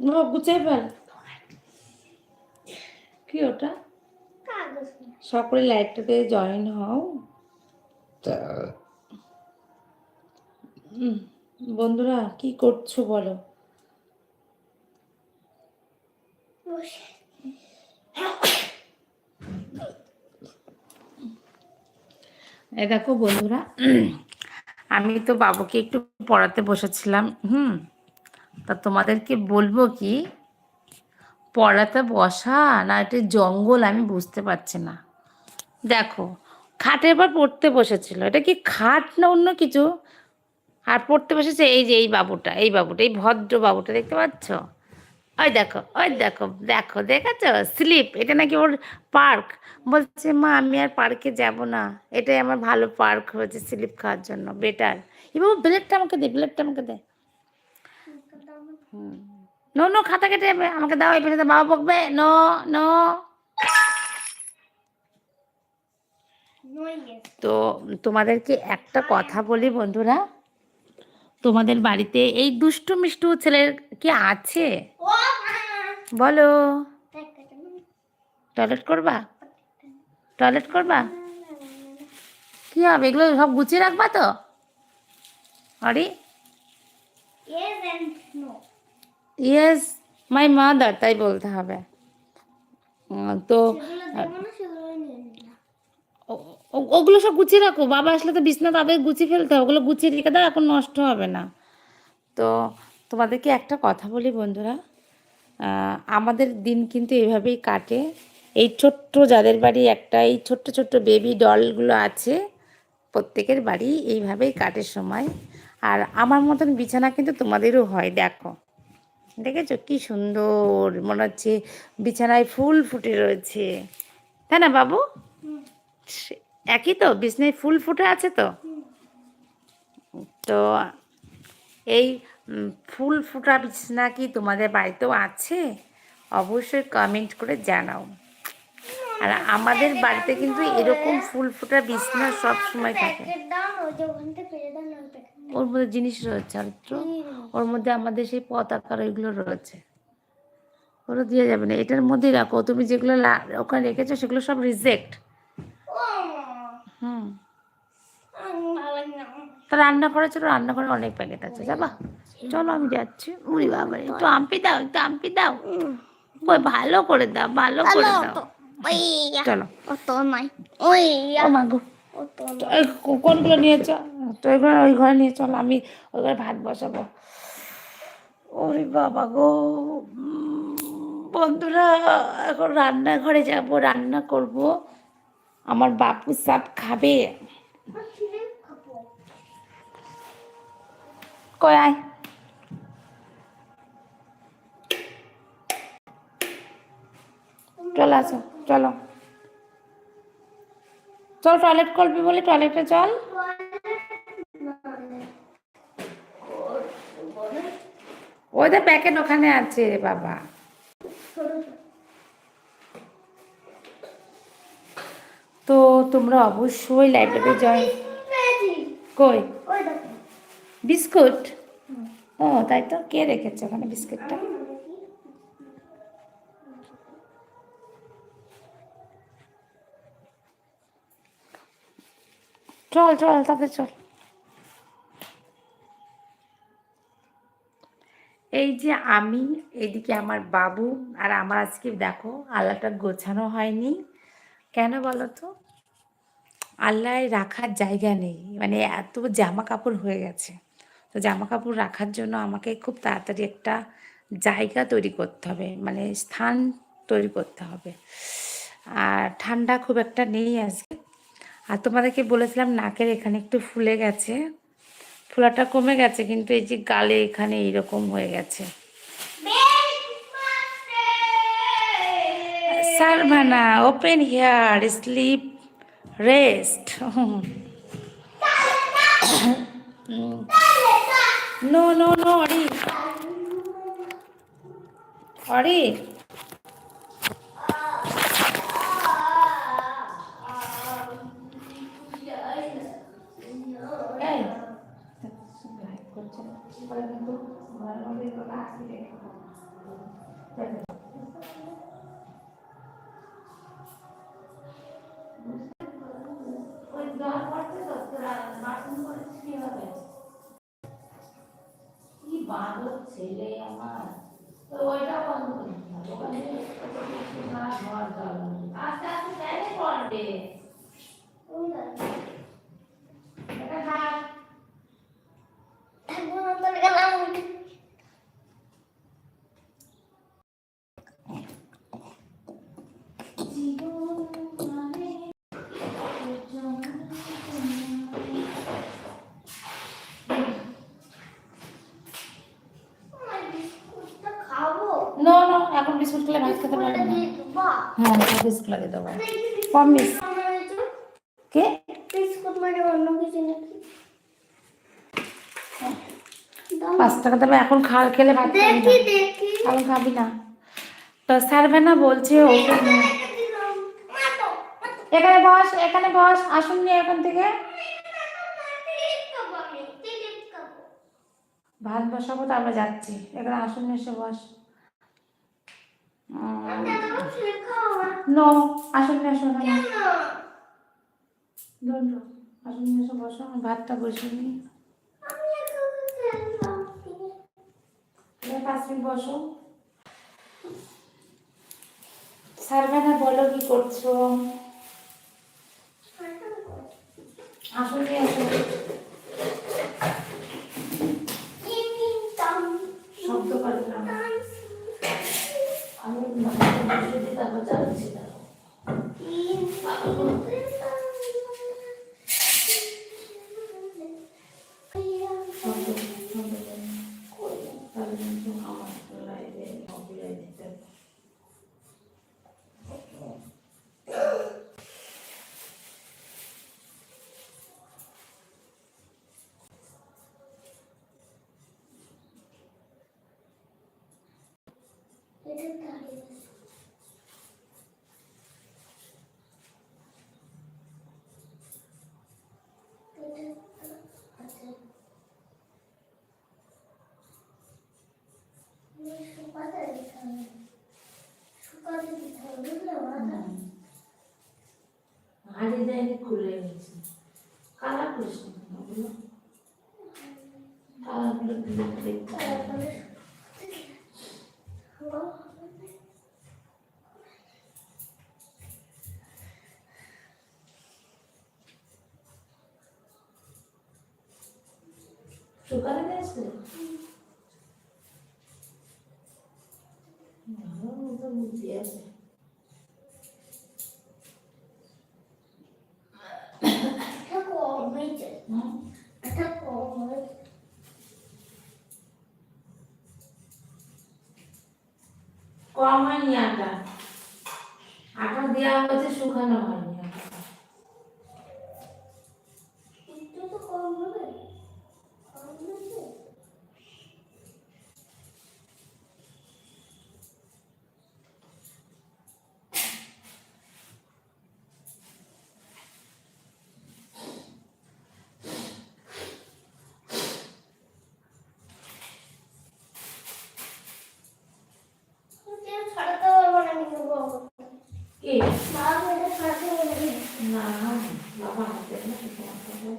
বাবা গুছিয়ে ফেল কি ওটা? কাগজ। সকলে লাইটটাতে জয়েন হও। বন্ধুরা কি করছ বলো? এই দেখো বন্ধুরা আমি তো বাবুকে একটু পড়াতে বসেছিলাম হুম? তা তোমাদেরকে বলব কি? পড়াতে বসা না এটা জঙ্গল আমি বুঝতে পারছি না। দেখো, খাটের পর পড়তে বসেছিল। এটা কি খাট না অন্য কিছু? আর পড়তে বসেছে এই যে এই বাবুটা এই বাবুটা, এই ভদ্র বাবুটা, দেখতে পাচ্ছ? ওই দেখো ওই দেখো দেখো দেখাচ্ছ স্লিপ, এটা নাকি ওর পার্ক। বলছে, মা, আমি আর পার্কে যাব না। এটাই আমার ভালো পার্ক হয়েছে স্লিপ খাওয়ার জন্য, বেটার। এবার ব্লেডটা আমাকে দে, ব্লেডটা আমাকে দে। নো নো খাতা কেটে আমাকে দাও এই পেছনে বাবা বকবে। No no. তো তোমাদেরকে একটা কথা বলি বন্ধুরা। তোমাদের বাড়িতে এই দুষ্টু মিষ্টু ছেলের কি আছে? বলো। টয়লেট করবা? টয়লেট করবা? কি হবে এগুলো সব গুছিয়ে রাখবা তো? অরি ইয়েস মাই মাদার তাই বলতে হবে। তো ওগুলো সব গুছিয়ে রাখো। বাবা আসলে তো বিছনা তাদের গুছিয়ে ফেলতে হবে। ওগুলো গুছিয়ে রেখে দাও, এখন নষ্ট হবে না। তো, তোমাদেরকে একটা কথা বলি বন্ধুরা। আমাদের দিন কিন্তু এভাবেই কাটে। এই ছোট্ট যাদের বাড়ি একটা, এই ছোট্ট ছোট্ট বেবি ডলগুলো আছে, প্রত্যেকের বাড়ি এইভাবেই কাটে সময়। আর আমার মতন বিছানা কিন্তু তোমাদেরও হয়, দেখো। দেখেছ? কি সুন্দর। মনে হচ্ছে বিছানায় ফুল ফুটে রয়েছে। তাই না, বাবু? একই তো? বিছনায় ফুল ফুটে আছে তো? তো এই ফুল ফুটা বিছনা কি তোমাদের বাড়িতেও আছে? অবশ্যই কমেন্ট করে জানাও। আর আমাদের বাড়িতে কিন্তু এরকম ফুল ফুটা বিছনা সব সময় থাকে। ওর মধ্যে জিনিস রয়েছে আর একটু। ওর মধ্যে আমাদের সেই পতাকার ওইগুলো রয়েছে। ওরা দিয়ে যাবে না। এটার মধ্যেই রাখো। তুমি যেগুলো ওখানে রেখেছো সেগুলো সব রিজেক্ট হুম। তা রান্না করার জন্য রান্না করার অনেক প্যাকেট আছে যাবা? চলো আমি যাচ্ছি। উড়ি বাবা একটু আম্পি দাও একটু আম্পি দাও। ওই ভালো করে দাও ভালো করে দাও। চলো। অত নাই। ওই মাগো কোনগুলো নিয়ে চল? তো ওই ঘরে ওই ঘরে নিয়ে চল, আমি ওই ঘরে ভাত বসাবো। ওরে বাবা গো বন্ধুরা, এখন রান্নাঘরে যাব, রান্না করব। আমার বাপু সাপ খাবে। কয় চলো আসো, চলো। চল টয়লেট করবি বলে টয়লেটে চল। ওই তো প্যাকেট ওখানে আছে রে বাবা। তো তোমরা অবশ্যই লাইব্রেরি জয়েন কই? বিস্কুট? ও তাই তো? কে রেখেছে ওখানে বিস্কুটটা? চল চল তাতে চল। এই যে আমি, এদিকে আমার বাবু আর আমার আজকে দেখো আল্লাহটা গোছানো হয়নি। কেন বলো তো আল্লাহ রাখার জায়গা নেই। মানে এত জামা কাপড় হয়ে গেছে। তো জামা কাপড় রাখার জন্য আমাকে খুব তাড়াতাড়ি একটা জায়গা তৈরি করতে হবে। মানে স্থান তৈরি করতে হবে। আর ঠান্ডা খুব একটা নেই আজকে। আর তোমাদেরকে বলেছিলাম নাকের এখানে একটু ফুলে গেছে। ফোলাটা কমে গেছে, কিন্তু এই যে গালে এখানে এইরকম হয়ে গেছে। সারভানা open hair, sleep, rest. No no no Ori অরি জ্বর পড়ছে তো তোরা বাসন করেছিস কীভাবে কি বাঁধর ছেলে আমার। তো ওইটা বন্ধ বিস্কুট ভাত খেতে পারবে না। হ্যাঁ সব কম মিস কে? মানে পাঁচ টাকা দেবে এখন খাল খেলে ভাত দেখি দেখি। এখন খাবি না। তো স্যারবে না বলছে এখানে বস এখানে বস আসুন নিয়ে এখান থেকে। ভাত বসাবো তারপর যাচ্ছি। এখানে আসুন এসে বস। নো আসুন নিয়ে এসো না আসুন নিয়ে এসে বসো ভাতটা নিই। এবার পাঁচ মিনিট বসো স্যারবে না বলো কি করছ? আসুন নিয়ে মাথা দেয়নি খুলে গেছে কালার করিস না কেন ওগুলো? কালারগুলো দিলে দেখতে হবে। শুকাতে দিয়েছে ভালো মতো বুদ্ধি আছে এটা কম হয়েছে হুম? এটা কম হয়েছে কম হয়নি আটা। আটা দেওয়া হয়েছে শুকানো হয়নি আটাটা। একটু তো কম হবে কম হয়েছে এটা ছড়াতে পারব না কিন্তু বাবা কি বাবা এটা ছড়াতে পারব না না বাবা হাতে না তোমার কাছে।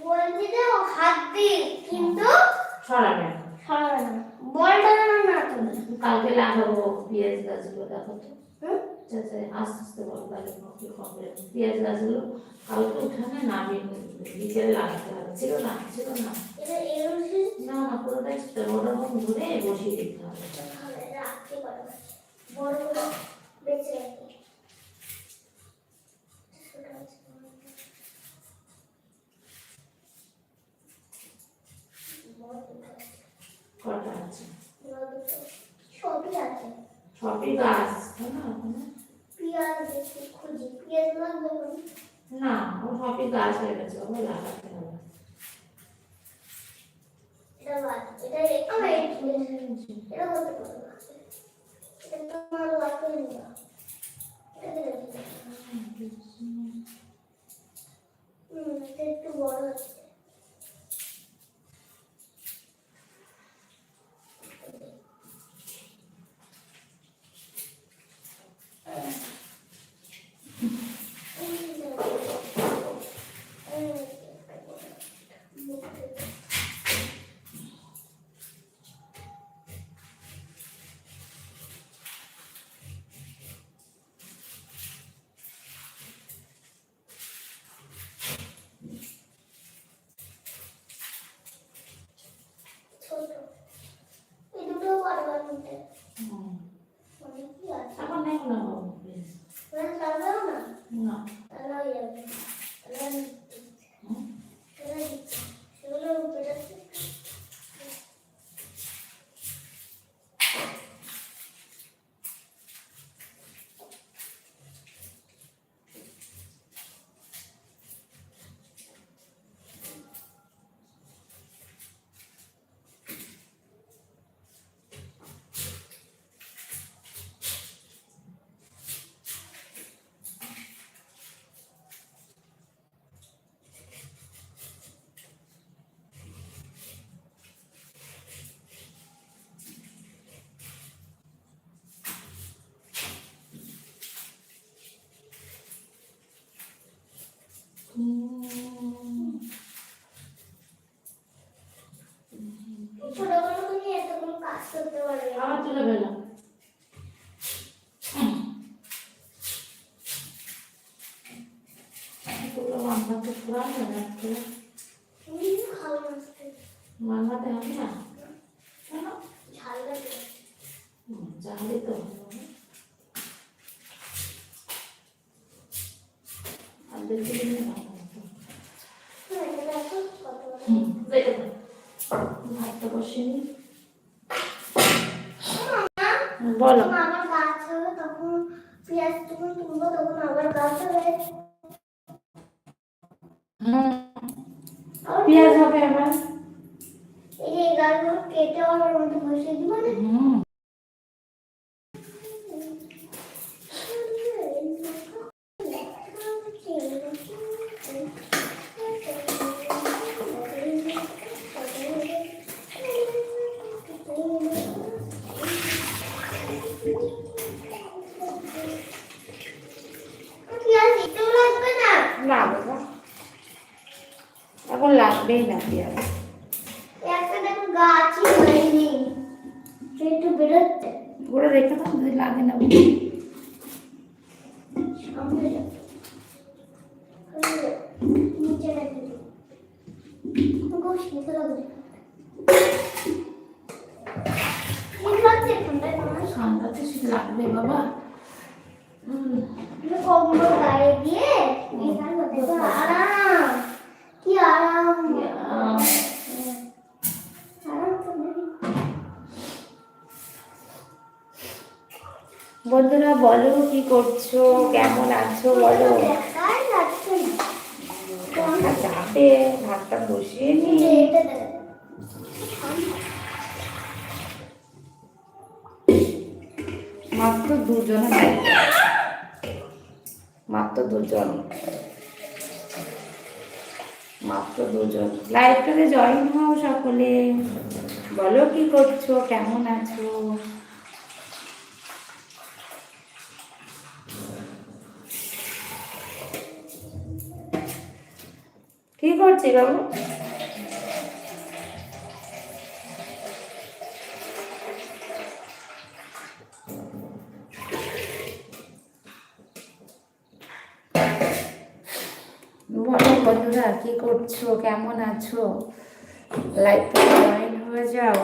বলছি যে ও হাত দিয়ে কিন্তু ছড়াবে না। ছড়াবে না বলটা যেন না তুমি কালকে লাগাবো পেঁয়াজ যাতে আস্তে আস্তে বড় তাহলে পেঁয়াজ গাছগুলো কালকে উঠানে নামিয়ে বিকেলে লাগাতে হবে। ছিল না ছিল না। না না পুরোটাই ওরকম ধরে বসিয়ে দিতে হবে। বড় বড় বেঁচে রাখি ছোট আছে বড় দুটো আছে। কটা আছে বড় দুটো সবই আছে সবই গাছ তাই না ওখানে? পেঁয়াজ দেখি খুঁজি পেঁয়াজ লাগবে না? না ও সবই গাছ হয়ে গেছে ওগুলো লাগাতে হবে একটু বড় এটা জানলে তো ভালো হবে ভাতটা বলো। বলো, কি করছ? কেমন আছো বলো? চাপে ভাতটা বসিয়ে নি। মাত্র দুজন মাত্র দুজন। মাত্র দুজন। লাইভটাতে জয়েন হও সকলে। বলো, কি করছ? কেমন আছো? কি করছি বাবু? বন্ধুরা কি করছ? কেমন আছো? লাইফে জয়েন হয়ে যাও।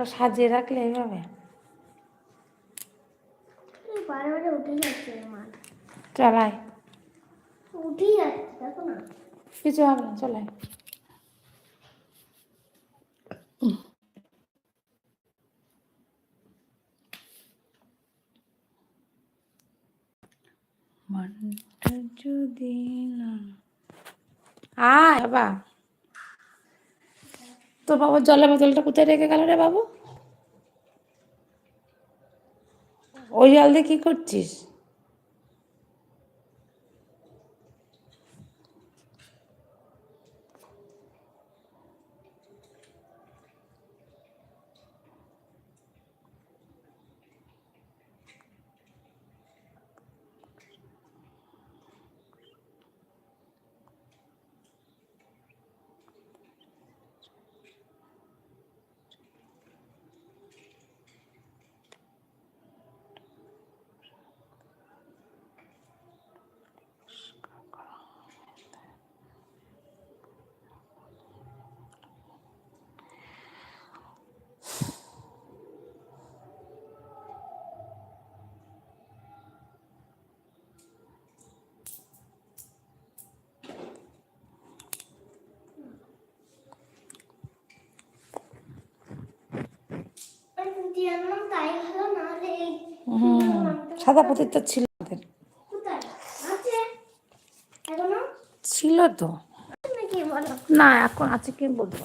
তারপর সাজিয়ে রাখলে এইভাবে। চালাই কিছু হবে না চলাই যদি না আয় বাবা। তো বাবার জলের বোতলটা কোথায় রেখে গেল রে বাবু? ওই জল দিয়ে কী করছিস? সাদা পতির তো ছিল ছিল তো। না এখন আছে কি বলব